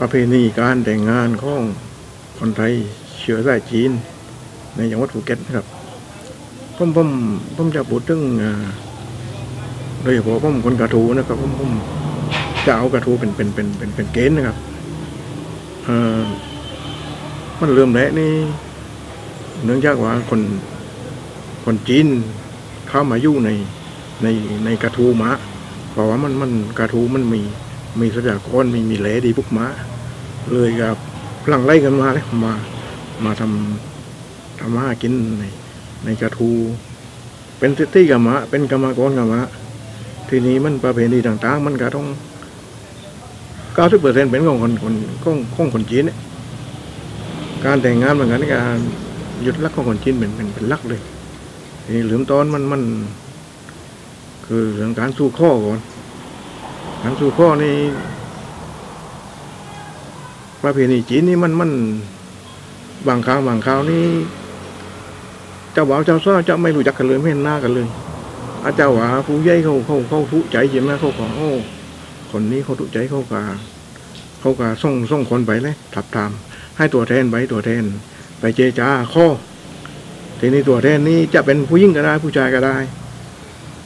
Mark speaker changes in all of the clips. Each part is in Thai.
Speaker 1: ประเพณีการแต่งงานของคนไทยเชื้อสายจีน ในจังหวัดภูเก็ตนะครับผมผมผมจะพูดถึงโดยเฉพาะผมคนกระทูนะครับผมผมจะเอากระทูเป็นเป็นเป็นเป็นเป็นเกณฑ์นะครับเออมันเริ่มแรกนี่เนื่องจากว่าคนคนจีนเข้ามาอยู่ในในในกระทูมะเพราะว่ามันมันกระทูมันมีมีทรัพยากรมีมีแหลดีพวกม้า เลยกับหลังไล่กันมาเลยมามาทำทำมาหากินในในกระทู เป็นซิตี้กับมะเป็นกรรมกรกับมะทีนี้มันประเพณีต่าง ๆ มันก็ต้องเก้าสิบเปอร์เซ็นเป็นของคนคนของของคนจีนเนี่ยการแต่งงานเหมือนกันการหยุดลักของคนจีนเป็นเป็นเป็นลักเลยทีนี้เหลือมต้นมันมัน คือเรื่องการสู้ข้อก่อนการสู้ข้อนี่ ประเพณีจีนนี่มันมันบางครั้งบางคราวนี่เจ้าบ่าวเจ้าซ้อเจ้าไม่รู้จักกันเลยไม่เห็นหน้ากันเลย อาเจ้าว่าผู้ใหญ่เขาเขาเขาทุใจใช่ไหมเขาขอโอ้คนนี้เขาทุใจเขากาเขากาส่งส่งคนไปเลยทับทามให้ตัวแทนไปตัวแทน ไปเจรจาข้อทีนี้ตัวแทนนี้จะเป็นผู้หญิงก็ได้ผู้ชายก็ได้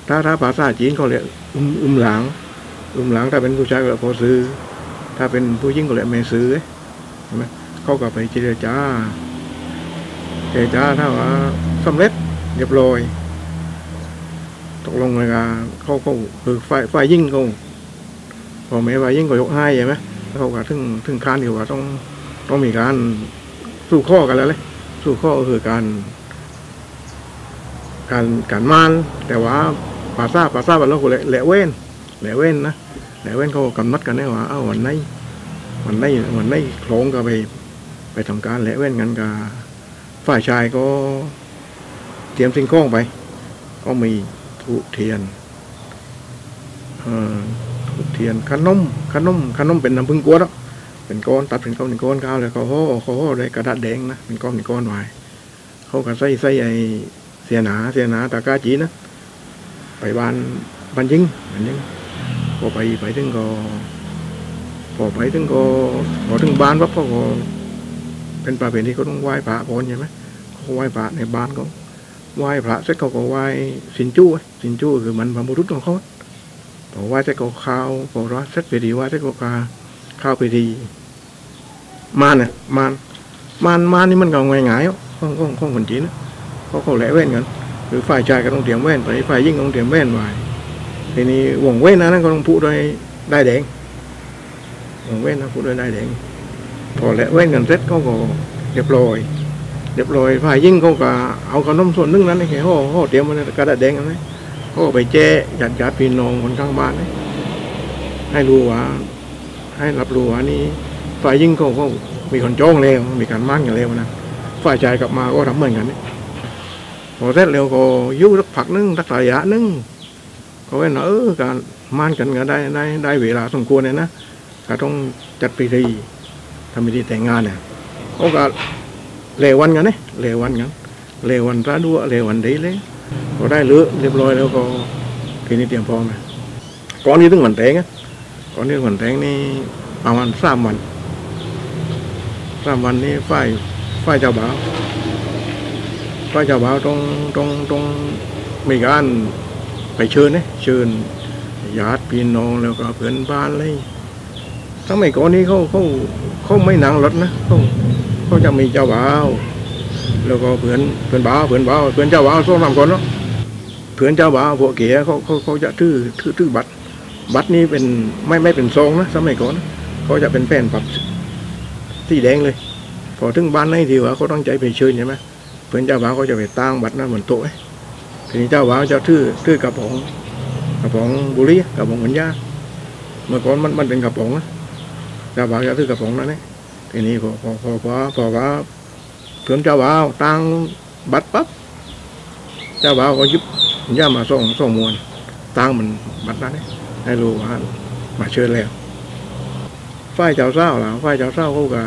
Speaker 1: ถ้าถ้าภาษาจีนเขาเรียกอุ้มอุ้มหลังอุ้มหลังถ้าเป็นผู้ชายก็เรียกพอซื้อ ถ้าเป็นผู้หญิงก็เรียกแม่ซื้อใช่ไหมเขาก็ไปเจรจาเจรจาถ้าว่าสำเร็จเรียบร้อยตกลงเลยกันเขาเขาคือฝ่ายฝ่ายยิ่งเขาพอแม่ฝ่ายยิ่งก็ยกให้ใช่ไหมแล้วเขาก็ถึงถึงขั้นที่ว่าต้องต้องมีการสู้ข้อกันแล้วเลยสู้ข้อก็คือการการการมานแต่ว่าภาษาภาษาบ้านเราก็แหละแหละเว้นแหละเว้นนะ แหละเว้นเขากำหนดกันได้ว่า เอ้าวันไหนมันได้มันได้โครงก็ไปไปทำการแหละเว้นกันกับฝ่ายชายก็เตรียมสิ่งของไป ก็มีทุเทียนเอ่อทุเทียนขนมขนมขนมเป็นน้ำพึ่งกวดเป็นก้อนตัดเป็นก้อนเป็นก้อนข้าวแล้วก็ห่อเขาห่อด้วยกระดาษแดงนะเป็นก้อนเป็นก้อนไว้เขาก็ใส่ใส่ไอเสียหนาเสียหนาตากาจีนะไปบ้านบ้านยิงบ้านยิง อไปไปถึงก็พอไปถึงก็พอถึงบ้านปั๊บเขาก็เป็นประเพณีเขาต้องไหว้พระก่อนใช่ไหมเขาไหว้พระในบ้านเขาไหว้พระเสร็จเขาก็ไหว้สินจู้สินจู้คือมันพระมุรุษของเขาพอไหว้เสร็จก็ข้าวพอร้อยเสร็จไปดีไหว้เสร็จก็ข้าข้าวไปดีมานเนี่ยมานมานมานนี่มันก็ง่ายง่ายๆของข้องข้องคนจีนะเขาเขาแหละเว้นกันคือฝ่ายชายก็ต้องเตรียมแว่นไปฝ่ายยิ่งก็ต้องเตรียมแว่นไว้ ทีนี้วงเว้นนะนั่นก็ต้องพูดด้วยได้แดงผมเว้นนะพูดด้วยได้แดง พอแล้วเว้นกันเสร็จเขาก็เรียบร้อยเรียบร้อยฝ่ายยิ่งเขาก็เอาขนมส่วนนึงนั้นให้ห่อห่อเตรียมไว้ในกระดาษแดงเอาไว้เขาไปแจ้ญาติญาติพี่น้องคนข้างบ้านให้รู้ว่า ให้รับรู้ว่านี่ฝ่ายยิ่งเขาเขามีคนจ้องแล้วมีการมั่นกันแล้วนะฝ่ายชายกลับมาก็ทำเหมือนกันนี่พอเสร็จแล้วก็ยุ่สักพักนึงสักระยะนึง เขาก็เออการมั่นกันก็ได้ได้ได้เวลาสมควรเลยนะก็ต้องจัดพิธีทำพิธีแต่งงานเนี่ยเขาก็เลวันกันเนี่ยเลวันกันเลวันระดัวเลวันดีเลยพอได้เลือเรียบร้อยแล้วก็ทีนี้เตรียมพร้อมนะก่อนนี้ถึงวันแต่งอะก่อนนี้ถึงวันแต่งนี่ประมาณสามวันสามวันนี้ฝ่ายฝ่ายเจ้าบ่าวฝ่ายเจ้าบ่าวต้องต้องต้องมีการ ไปเชิญเนี่ยเชิญญาติพี่น้องแล้วก็เพื่อนบ้านเลยสมัยก่อนนี้เขาเขาเขาไม่นั่งรถนะเขาเขาจะมีเจ้าบ่าวแล้วก็เพื่อนเพื่อนบ่าวเพื่อนบ่าวเพื่อนเจ้าบ่าวสองสามคนเนาะเพื่อนเจ้าบ่าวพวกเก๋เขาเขาเขาจะถือถือถือบัตร บัตรนี้เป็นไม่ไม่เป็นซองนะสมัยก่อนเขาจะเป็นแป้นปับสีแดงเลย พอถึงบ้านในทีว่าเขาต้องใจไปเชิญใช่ไหมเพื่อนเจ้าบ่าวเขาจะไปตั้งบัตรนั้นบนโต๊ะไว้ ทีนี้เจ้าบ่าวจะถือถือกระป๋องกระป๋องบุหรี่กระป๋องเหมือนยาเมื่อก่อนมันมันเป็นกระป๋องนะเจ้าบ่าวจะซื้อกระป๋องนั่นเองทีนี้พอพอพอพอพอว่าเพื่อนเจ้าบ่าวตั้งบัตรปั๊บเจ้าบ่าวก็ยิบย่ามาส่งส่งมวลตั้งมันบัตรนั่นเองให้รู้ว่ามาเชิญแล้วฝ่ายเจ้าเศร้าล่ะฝ่ายเจ้าเศร้าเขาก็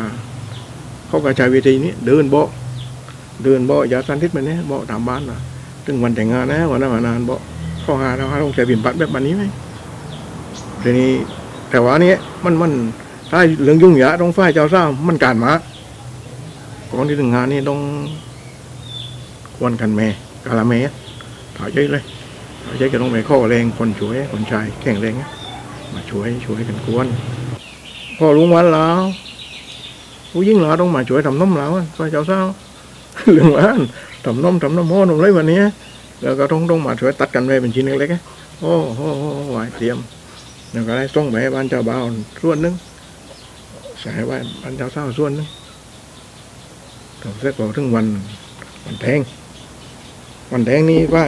Speaker 1: เขาก็ใช้วิธีนี้เดินโบะเดินโบะอย่าสันทิษมันเนี่ยโบะตามบ้านนะ ถึงวันแต่งงานนะวันนั้นวันนานบะข้อหาเราต้องใช้บินบัตรแบบนี้ไหมทีนี้แต่ว่านี้มันมันถ้าเรื่องยุ่งยากต้องฝ่ายเจ้าสาวมันการมาก่อนที่ถึงงานนี่ต้องควนกันแม่กาละแม่ถอยเยอะเลยถอยเยอะก็ต้องไปข้อแรงคนช่วยคนชายแข่งแรงมาช่วยช่วยกันกวนพอลุงวันแล้วผู้ยิ่งเราต้องมาช่วยทำน้มเราฝ่ายเจ้าสาว เรื่องร้านทำน้มทำน้ำโม่นมเลยวันนี้แล้วก็ต้องต้องมาช่วยตัดกันไว้เป็นชิ้นเล็กๆโอ้โหโอ้โหไหวเตรียมแล้วก็ได้ส่งไปให้บ้านเจ้าบ่าวส่วนหนึงใส่ไว้บ้านเจ้าสาวส่วนหนึงถึงเสร็จพอถึงวันวันแทงวันแทงนี้ไหว้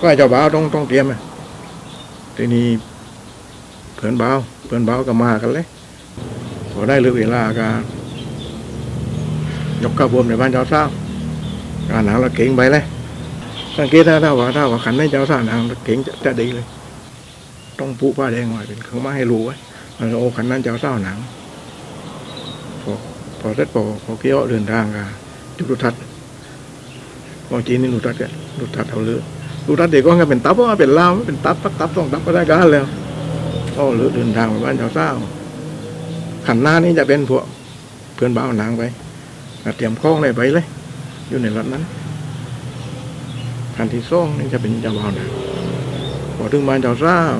Speaker 1: ไหวเจ้าบ่าวต้องต้องเตรียมอะทีนี้เพื่อนบ่าวเพื่อนบ่าวก็มากันเลยพอได้เลือเวลาก็ ยกกระบวมในบ้านเจ้าสาวการหนังเราเก่งไปเลยสังเกตถ้าถ้าว่าถ้าว่าขันในเจ้าสาวหนังเก่งจะดีเลย ต้องปูผ้าแดงไว้เป็นเครื่องม้ให้รู้ไว้มันโอ้ขันนั้นเจะเอาเศร้าหนังพอพอเสร็จพอพอเกี่ยวเดินทางกันจุดทัศน์พอจีนนี่รุทัศน์กันรุทัศน์เอาเลือรุทัศน์เด็กก็งั้นเป็นตับว่าเป็นลาวเป็นตับตับตับต้องตับก็ได้กันแล้วก็เลือเดินทางไปบ้านเจ้าเศร้าขันหน้านี้จะเป็นพวกเพื่อนบ้าหนังไป เตรียมข้องเลยไปเลย อยู่ในรถนั้นขันที่สองนี่จะเป็นเจ้าบ่าวนังพอถึงบ้านเจ้าสาว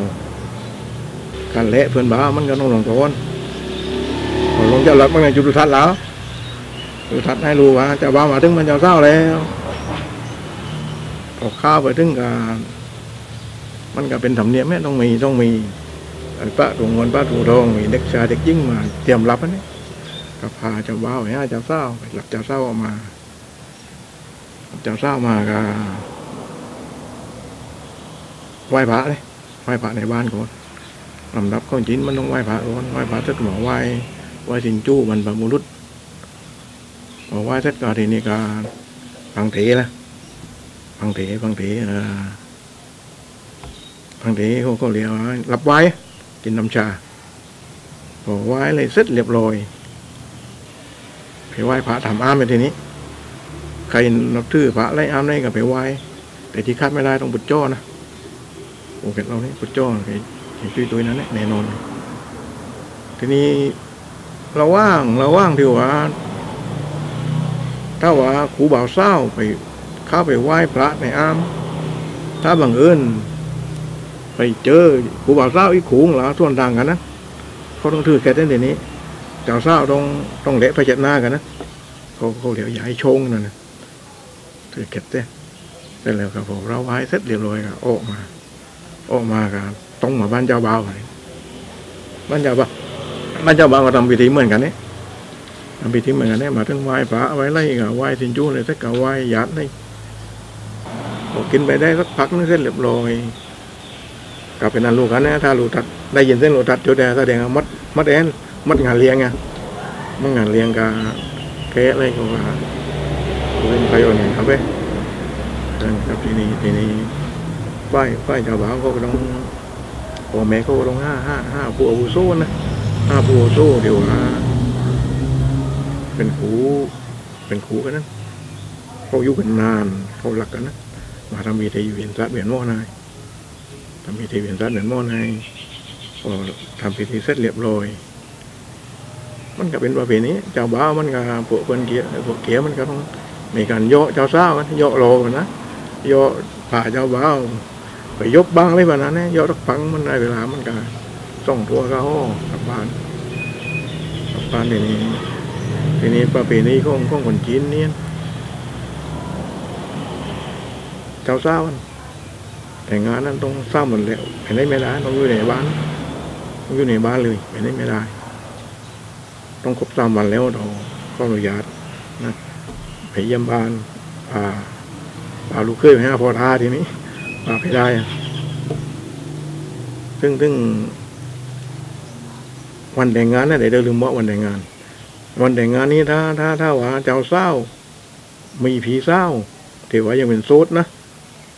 Speaker 1: การเละเพื่อนบ้ามันก็ต้องหลงโทนพอลงจ้าหลักมันก็จุดทัศน์แล้วจุดทัศน์ให้รู้ว่าจ้าบ่าวมาถึงบ้านเจ้าสาวแล้วพอข้าวไปถึงกันมันก็เป็นธรรมเนียมแม่ต้องมีต้องมีไอ้ป้าถุงเงินป้าถุงทองมีเด็กชายเด็กยิ่งมาเตรียมรับอันนี้ ก็พาเจ้าบ่าวไปหาเจ้าสาวไปหลับเจ้าสาวออกมาเจ้าสาวมาก็ไหว้พระเลยไหว้พระในบ้านก่อนลำดับข้อจินมันต้องไหว้พระก่อนไหว้พระเสร็จหมอไหว้ไหว้สินจู้บรรพบุรุษพอไหว้เสร็จก็ทีนี้ก็ฟังเถละฟังเถฟังเถเออฟังเถเขาก็เรียกว่ารับไหว้กินน้ำชาพอไหว้เลยเสร็จเรียบร้อย ไปไหว้พระทำอ้ามไปทีนี้ ใครนับถือพระไล่อ้ามได้ก็ไปไหว้แต่ที่คาดไม่ได้ต้องบุดจ้อนะโอเคเราเนี่ยพุทธเจ้าเห็นจุยตัวนั้นเนี่ยแน่นอน ทีนี้เราว่างเราว่างที่ว่า ถ้าว่าครูบ่าวเศร้าไปเข้าไปไหว้พระในอ้ามถ้าบังเอิญไปเจอครูบ่าวเศร้าอีกขูงเหรอส่วนต่างกันนะเขาต้องถือแค่เดี๋ยวนี้ เจ้าเศร้าต้องต้องเละพระเจ็ดหน้ากันนะเขาเขาเหลียวใหญ่ชงนั่นนะถือแค่เต้เสร็จแล้วครับผมเราไหว้เสร็จเรียบร้อยก็ออกมา ออกมากันต้องมาบ้านเจ้าบ่าวบ้านเจ้าบ่าวบ้านเจ้าบ่าวก็ทำพิธีเหมือนกันเนี่ยทำพิธีเหมือนกันเนี่ยมาถึงไหว้พระไหว้ไล่กับไหว้สินจูเลยสักกับไหว้ยัดเลยกินไปได้สักพักนึงเส้นเรียบร้อยกลับเป็นอันลูกกันนะถ้าลูกทัดได้ยินเส้นลูกทัดจุดแดงแสดงมัดมัดแอน มัดงานเลี้ยงไงมัดงานเลี้ยงกับแกะอะไรก็ว่าเป็นประโยชน์อย่างครับเว้ยครับทีนี้ทีนี้ฝ่ายฝ่ายชาวบ้านเขาก็ต้องพ่อแม่เขาก็ต้องห้าห้าห้าผู้อาวุโสนะห้าผู้อาวุโสเดี๋ยวนะเป็นครูเป็นครูกันนะเขาอยู่กันนานเขาหลักกันนะมาทำมีทีเวียนซัดเวียนหม้อนายทำมีทีเวียนซัดเวียนหม้อนายพอทำพิธีเสร็จเรียบร้อย มันก็เป็นประเพณีเจ้าบ่าวมันก็พวกคนเกียพวกเกียมันก็ต้องมีการโยะเจ้าสาวกันโยะโลกันนะโยผ่าเจ้าบ่าวไปยกบ้างเลยวันนั้นเนี่ยโยรักฟังมันได้เวลามันก็ส่องตัวก็ห้กลับบ้านกลับบ้านทีนี้ทีนี้ประเพณีของของคนจีนเนี่ยเจ้าสาวแต่งงานนั้นต้องเศร้าหมดแล้วไปไหนไม่ได้ต้องอยู่ในบ้านต้องอยู่ในบ้านเลยไปไหนไม่ได้ ต้องครบสามวันแล้วเราก็อนุญาตนะไปเยี่ยมบ้านอ่าปลาลูกเคยไปหาพอทาทีนี้ปลาไปได้ ซึ่งซึ่งวันแต่งงานนะเดี๋ยวเราลืมว่าวันแต่งงาน วันแต่งงานนี้ถ้าถ้าถ้าว่าเจ้าเศร้า มีผีเศร้าถือว่ายังเป็นโซดนะ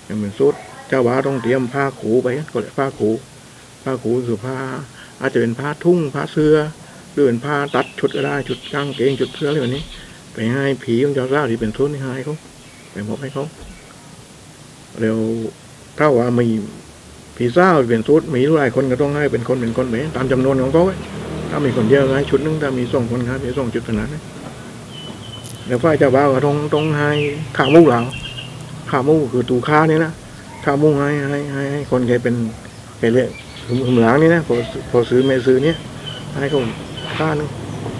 Speaker 1: ยังเป็นโซดเจ้าบ่าต้องเตรียมผ้าขูไปก็เลยผ้าขูผ้าขูคือผ้าอาจจะเป็นผ้าทุ่งผ้าเสื้อ หรือเป็นผ้าตัดชุดก็ได้ชุดกางเกงชุดเสื้ออะไรแบบนี้ ไปให้ผีของเจ้าเศร้าที่เป็นโซดนี่ให้เขาไปมอบให้เขาเร็วถ้าว่ามีผีเศร้าเป็นทุดมีหลายคนก็ต้องให้เป็นคนเป็นคนไปตามจำนวนของเขาไว้ถ้ามีคนเยวก็ให้ชุดหนึงถ้ามีสองคนครับมีสองชุดขนาดนี้แล้วฝ่ายเจ้าบ่าวก็ต้องต้องให้ขามูเหลาขามูคือตูค้านี่นะขามูให้ให้ให้ให้คนแกเป็นแกเรียกหมหึมหลังนี่นะพอพอซื้อไม่ซื้อเนี่ยให้เขา ค่านึง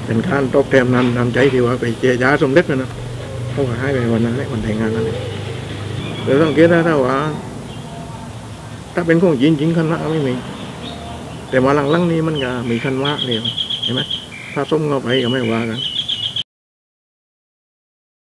Speaker 1: เป็นค้าตอบแทนนำนำใจที่ว่าไปเจรจาสมเด็จนะนะเขาก็ให้ไปวันนั้นแหละวันแต่งงานนั่นแหละเดี๋ยวสังเกตนะถ้าว่า ถ้าเป็นของจริงจริงคันวะไม่มี แต่มาหลังๆนี้มันก็มีคันวะเดียวเห็นไหมถ้าส้มเข้าไปก็ไม่ว่ากัน